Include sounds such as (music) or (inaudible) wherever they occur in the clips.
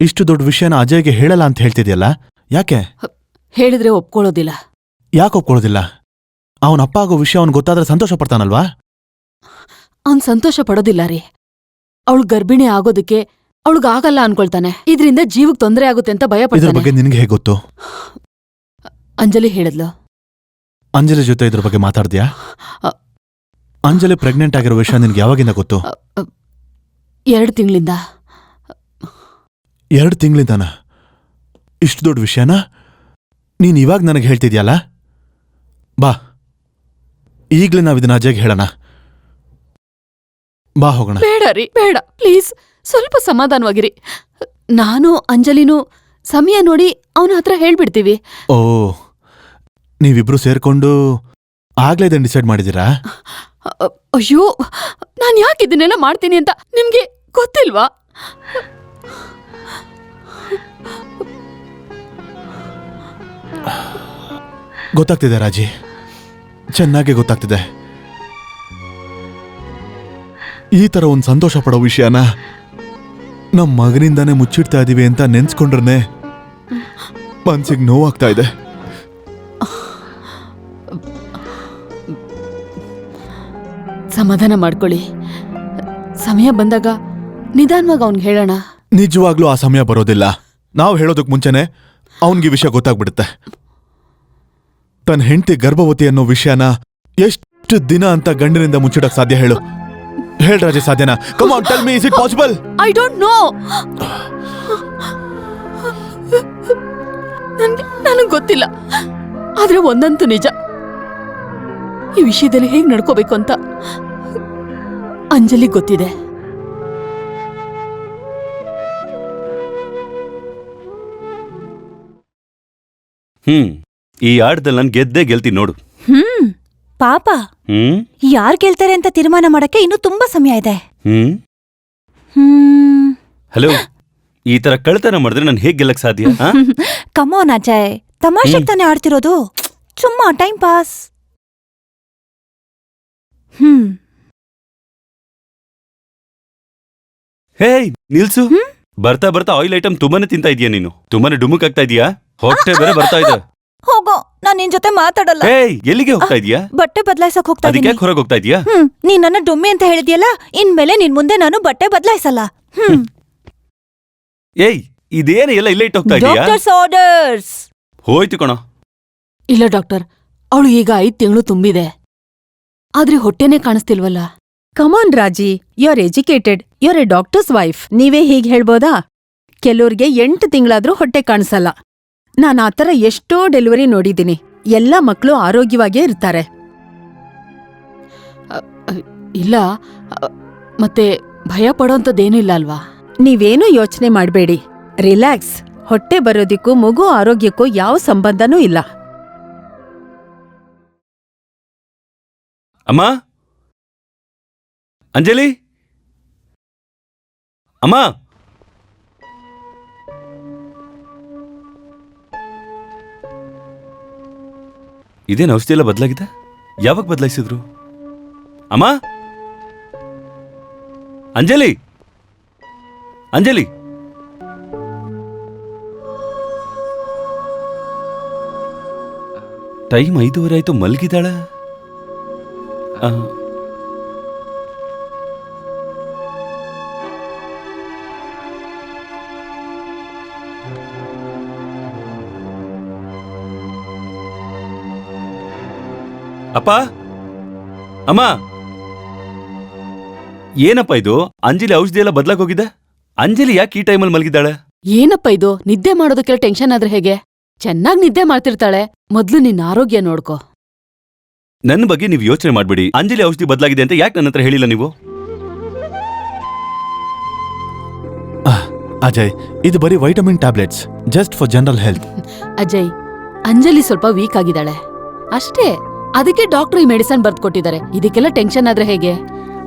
ಇಷ್ಟು ದೊಡ್ಡ ವಿಷಯನ ಅಜಯ್ಗೆ ಹೇಳಲ್ಲ ಅಂತ ಹೇಳ್ತಿದ್ಯಲ್ಲ? ಯಾಕೆ? ಹೇಳಿದ್ರೆ ಒಪ್ಕೊಳ್ಳೋದಿಲ್ಲ. ಯಾಕೆ ಒಪ್ಕೊಳ್ಳೋದಿಲ್ಲ? ಅವನ ಅಪ್ಪ ಆಗೋ ವಿಷಯ ಅವ್ನು ಗೊತ್ತಾದ್ರೆ ಸಂತೋಷ ಪಡ್ತಾನಲ್ವಾ? ಅವ್ನ್ ಸಂತೋಷ ಪಡೋದಿಲ್ಲ ರೀ. ಅವಳು ಗರ್ಭಿಣಿ ಆಗೋದಕ್ಕೆ ಅವಳಿಗಾಗಲ್ಲ ಅನ್ಕೊಳ್ತಾನೆ. ಇದರಿಂದ ಜೀವಕ್ ತೊಂದರೆ ಆಗುತ್ತೆ ಅಂತ ಭಯ ಇದ್ರ ಪಡ್ತಾನೆ. ಬಗ್ಗೆ ನಿನ್ಗೆ ಹೇಗೆ ಗೊತ್ತು? ಅಂಜಲಿ ಹೇಳಿದ್ಲು. ಅಂಜಲಿ ಜೊತೆ ಇದ್ರ ಬಗ್ಗೆ ಮಾತಾಡ್ದ್ಯಾ? ಅ. ಅಂಜಲಿ ಪ್ರೆಗ್ನೆಂಟ್ ಆಗಿರೋ ವಿಷಯ ನಿನ್ಗೆ ಯಾವಾಗಿಂದ ಗೊತ್ತು? ಎರಡು ತಿಂಗಳಿಂದ. ಎರಡು ತಿಂಗಳಿಂದಾನ ಇಷ್ಟು ದೊಡ್ಡ ವಿಷಯನ? ನೀನು ಇವಾಗ ನನಗೆ ಹೇಳ್ತಿದ್ಯಲ್ಲ? ಬಾ. ಈಗಲೇ ನಾವು ಇದನ್ನ ಅಜಯ್ಗೆ ಹೇಳೋಣ. ಬಾ ಹೋಗೋಣ. ಬೇಡ ರೀ ಬೇಡ. ಪ್ಲೀಸ್ ಸ್ವಲ್ಪ ಸಮಾಧಾನವಾಗಿರಿ. ನಾನು ಅಂಜಲಿನೂ ಸಮಯ ನೋಡಿ ಅವನ ಹತ್ರ ಹೇಳ್ಬಿಡ್ತೀವಿ. ಓ ನೀವಿಬ್ರು ಸೇರ್ಕೊಂಡು ಆಗ್ಲೇ ಇದನ್ನು ಡಿಸೈಡ್ ಮಾಡಿದ್ದೀರಾ? ಅ- ಅಯ್ಯೋ ನಾನು ಯಾಕೆ ಇದನ್ನೆಲ್ಲ ಮಾಡ್ತೀನಿ ಅಂತ ನಿಮ್ಗೆ ಗೊತ್ತಿಲ್ವಾ? ಗೊತ್ತಾಗ್ತಿದೆ ರಾಜಿ. ಚೆನ್ನಾಗಿ ಗೊತ್ತಾಗ್ತಿದೆ. ಈ ತರ ಒಂದು ಸಂತೋಷ ಪಡೋ ವಿಷಯನ ನಮ್ಮ ಮಗನಿಂದಾನೇ ಮುಚ್ಚಿಡ್ತಾ ಇದ್ದೀವಿ ಅಂತ ನೆನ್ಸ್ಕೊಂಡ್ರೆ ಮನ್ಸಿಗೆ ನೋವಾಗ್ತಾ ಇದೆ. ಸಮಾಧಾನ ಮಾಡ್ಕೊಳ್ಳಿ. ಸಮಯ ಬಂದಾಗ ನಿಧಾನವಾಗಿ ಅವ್ನಿಗೆ ಹೇಳೋಣ. ನಿಜವಾಗ್ಲೂ ಆ ಸಮಯ ಬರೋದಿಲ್ಲ. ನಾವು ಹೇಳೋದಕ್ಕೆ ಮುಂಚೆನೆ ಅವನಿಗೆ ವಿಷಯ ಗೊತ್ತಾಗ್ಬಿಡುತ್ತೆ. ತನ್ನ ಹೆಂಡತಿ ಗರ್ಭವತಿ ಅನ್ನೋ ವಿಷಯನ ಎಷ್ಟು ದಿನ ಅಂತ ಗಂಡಿನಿಂದ ಮುಚ್ಚಿಡಕ್ ಸಾಧ್ಯ ಹೇಳು. ಹೇಳ ರಾಜೆ ಸಾಧ್ಯನಾ? Come on tell me is it possible I don't know ನನ್ಗೆ ನನಗೆ ಗೊತ್ತಿಲ್ಲ. ಆದ್ರೆ ಒಂದಂತೂ ನಿಜ. ಈ ವಿಷಯದಲ್ಲಿ ಹೇಗೆ ನಡ್ಕೋಬೇಕು ಅಂತ ಅಂಜಲಿ ಗೊತ್ತಿದೆ. ಹ್ಮ್. ಈ ಆಟದಲ್ಲಿ ನಾನು ಗೆದ್ದೇ ಗೆಲ್ತೀನಿ ನೋಡು. ಹ್ಮ್ ಪಾಪ. ಹ್ಮ್? ಯಾರ್ ಗೆಲ್ತಾರೆ ಅಂತ ತೀರ್ಮಾನ ಮಾಡಕ್ಕೆ ಇನ್ನೂ ತುಂಬಾ ಸಮಯ ಇದೆ. ಹ್ಮ್? ಹ್ಮ್. ಹಲೋ ಈ ತರ ಕಳ್ತನ ಮಾಡಿದ್ರೆ ನಾನು ಹೇಗೆ ಗೆಲ್ಲಕ್ ಸಾಧ್ಯ ಆ? (laughs) ಕಮೋನ್ ಅಜಯ್. ತಮಾಷೆಗ್ ತಾನೇ ಆಡ್ತಿರೋದು. ಸುಮ್ಮ ಟೈಮ್ ಪಾಸ್ ಹ್ಮ್. ಹೇ ನಿಲ್ಸು. ಬರ್ತಾ ಬರ್ತಾ ಆಯಿಲ್ ಐಟಮ್ ತುಂಬಾನೇ ತಿಂತಾ ಇದೀಯ ನೀನು. ತುಂಬಾನೇ ಡುಮುಕ್ ಆಗ್ತಾ ಇದೀಯಾ? ಹೊಟ್ಟೆ ಬೇರೆ ಬರ್ತಾ ಇದೆ. ಹೋಗೋ ನಾನ್ ನಿನ್ ಜೊತೆ ಮಾತಾಡಲ್ಲ. ಏಯ್ ಎಲ್ಲಿಗೆ ಹೋಗ್ತಾ ಇದೀಯಾ ಬಟ್ಟೆ ಬದಲಾಯಿಸಕ್ ಹೋಗ್ತಾ ಅದಕ್ಕೆ ಇದೀನಿ. ಹೊರಗೆ ಹೋಗ್ತಾ ಇದೀಯಾ? ಹ್ಮ್ ನೀನ್ ನನ್ನ ಡೊಮ್ಮೆ ಅಂತ ಹೇಳಿದ್ಯಲ್ಲ ಇನ್ಮೇಲೆ ನಿನ್ ಮುಂದೆ ನಾನು ಬಟ್ಟೆ ಬದಲಾಯಿಸಲ್ಲ. ಹ್ಮ್. ಏಯ್ ಇದೇನು ಎಲ್ಲ ಇಲ್ಲೇ ಇಟ್ಟು ಹೋಗ್ತಾ ಇದೀಯಾ? ಡಾಕ್ಟರ್ಸ್ ಆರ್ಡರ್ಸ್ ಹೋಯ್ತು ಕಣ. ಇಲ್ಲ ಡಾಕ್ಟರ್. ಅವಳು ಈಗ ಐದ್ ತಿಂಗಳು ತುಂಬಿದೆ. ಆದ್ರೆ ಹೊಟ್ಟೆನೇ ಕಾಣಿಸ್ತಿಲ್ವಲ್ಲ? Come on Raji. You are educated you are a doctor's wife ನೀವೇ ಹೀಗೆ ಹೇಳ್ಬೋದಾ? ಕೆಲವ್ರಿಗೆ ಎಂಟು ತಿಂಗಳಾದ್ರೂ ಹೊಟ್ಟೆ ಕಾಣಿಸಲ್ಲ. ನಾನ್ ಆ ಥರ ಎಷ್ಟೋ ಡೆಲಿವರಿ ನೋಡಿದ್ದೀನಿ. ಎಲ್ಲ ಮಕ್ಕಳು ಆರೋಗ್ಯವಾಗೇ ಇರ್ತಾರೆ. ಇಲ್ಲ ಮತ್ತೆ ಭಯ ಪಡೋಂಥದ್ದೇನಿಲ್ಲ ಅಲ್ವಾ? ನೀವೇನೂ ಯೋಚನೆ ಮಾಡಬೇಡಿ. ರಿಲ್ಯಾಕ್ಸ್ ಹೊಟ್ಟೆ ಬರೋದಿಕ್ಕೂ ಮಗು ಆರೋಗ್ಯಕ್ಕೂ ಯಾವ ಸಂಬಂಧನೂ ಇಲ್ಲ. ಅಮ್ಮ? ಅಂಜಲಿ? ಅಮ್ಮ? ಇದೇನು ಔಷಧಿ ಎಲ್ಲ ಬದಲಾಗಿದೆ? ಯಾವಾಗ ಬದಲಾಯಿಸಿದ್ರು? ಅಮ್ಮ? ಅಂಜಲಿ? ಅಂಜಲಿ? ಟೈಮ್ ಐದೂವರೆ ಆಯ್ತು ಮಲಗಿದಾಳ ಅಪ್ಪ? ಅಮ್ಮ! ಏನಪ್ಪ ಇದು? ಅಂಜಲಿ ಔಷಧಿ ಎಲ್ಲ ಬದ್ಲಾಗ್ ಹೋಗಿದೆ? ಅಂಜಲಿ ಯಾಕೆ ಈ ಟೈಮಲ್ಲಿ ಮಲಗಿದ್ದಾಳೆ? ಏನಪ್ಪ ಇದು? ನಿದ್ದೆ ಮಾಡೋದಕ್ಕೆಲ್ಲ ಟೆನ್ಷನ್ ಆದ್ರೆ ಹೇಗೆ? ಚೆನ್ನಾಗ್ ನಿದ್ದೆ ಮಾಡ್ತಿರ್ತಾಳೆ. ಮೊದ್ಲು ನಿನ್ನ ಆರೋಗ್ಯ ನೋಡ್ಕೋ. ನನ್ನ ಬಗ್ಗೆ ನೀವು ಯೋಚನೆ ಮಾಡ್ಬಿಡಿ. ಅಂಜಲಿ ಔಷಧಿ ಬದಲಾಗಿದೆ ಅಂತ ಯಾಕೆ ನನ್ನ ಹತ್ರ ಹೇಳಿಲ್ಲ ನೀವು? ಅಜಯ್ ಇದು ಬರೀ vitamin tablets. Just for general health. Ajay Anjali ಸ್ವಲ್ಪ ವೀಕ್ ಆಗಿದ್ದಾಳೆ. ಅಷ್ಟೇ. ಅದಕ್ಕೆ ಡಾಕ್ಟರ್ ಈ ಮೆಡಿಸನ್ ಬರ್ದು ಕೊಟ್ಟಿದ್ದಾರೆ ಇದಕ್ಕೆಲ್ಲ ಟೆನ್ಷನ್ ಆದ್ರೆ ಹೇಗೆ?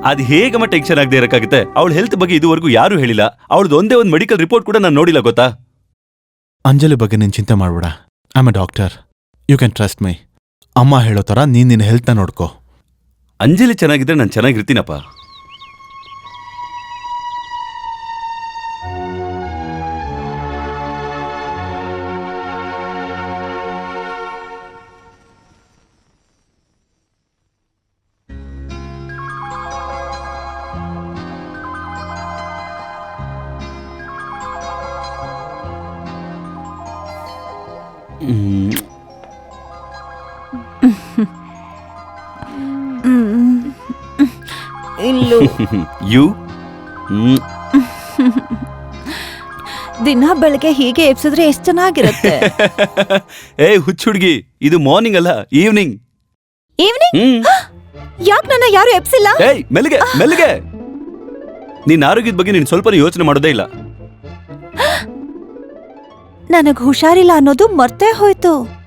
ಅದು ಹೇಗಮ್ಮ ಟೆನ್ಷನ್ ಆಗದೆ ಇರಕ್ಕಾಗುತ್ತೆ? ಅವಳ ಹೆಲ್ತ್ ಬಗ್ಗೆ ಇದುವರೆಗೂ ಯಾರು ಹೇಳಿಲ್ಲ. ಅವಳದು ಒಂದೇ ಒಂದು ಮೆಡಿಕಲ್ ರಿಪೋರ್ಟ್ ಕೂಡ ನಾನು ನೋಡಿಲ್ಲ ಗೊತ್ತಾ? ಅಂಜಲಿ ಬಗ್ಗೆ ನೀನ್ ಚಿಂತೆ ಮಾಡ್ಬೇಡ. I a doctor you can trust my ಅಮ್ಮ ಹೇಳೋ ಥರ ನೀನ್ ನಿನ್ನ ಹೆಲ್ತ್ನ ನೋಡ್ಕೋ. ಅಂಜಲಿ ಚೆನ್ನಾಗಿದ್ರೆ ನಾನು ಚೆನ್ನಾಗಿರ್ತೀನಪ್ಪ. ಇಲ್ಲೂ. ಯು. ದಿನ ಬೆಳಗ್ಗೆ ಹೀಗೆ ಎಬ್ಸಿದ್ರೆ ಎಷ್ಟು ಚೆನ್ನಾಗಿರುತ್ತೆ? (laughs) ಏ ಹುಚ್ಚ ಹುಡುಗಿ ಇದು ಮಾರ್ನಿಂಗ್ ಅಲ್ಲ ಈವ್ನಿಂಗ್ ಈವ್ನಿಂಗ್ ಹ್ಮ್. ಯಾಕ್ ನನ್ನ ಯಾರು ಎಬ್ಸಿಲ್ಲ? ಏಯ್ ಮೆಲ್ಗೆ ಮೆಲ್ಗೆ ನಿನ್ನ ಆರೋಗ್ಯದ ಬಗ್ಗೆ ನೀನು ಸ್ವಲ್ಪ ಯೋಚನೆ ಮಾಡೋದೇ ಇಲ್ಲ. ನನಗ್ ಹುಷಾರಿಲ್ಲ ಅನ್ನೋದು ಮರ್ತೇ ಹೋಯ್ತು.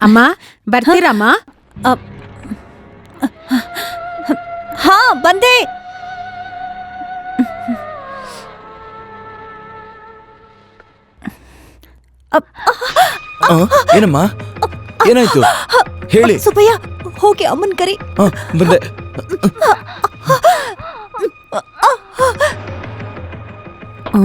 ಅಮ್ಮ ಬರ್ತೀರಮ್ಮ ಹಾ ಬಂದೆ ಏನಮ್ಮ ಏನಾಯ್ತು ಹೇಳಿ ಸುಬ್ಬಯ್ಯ ಹೋಗಿ ಅಮ್ಮನ್ ಕರಿ ಆ, ಬಂದೆ ಆ?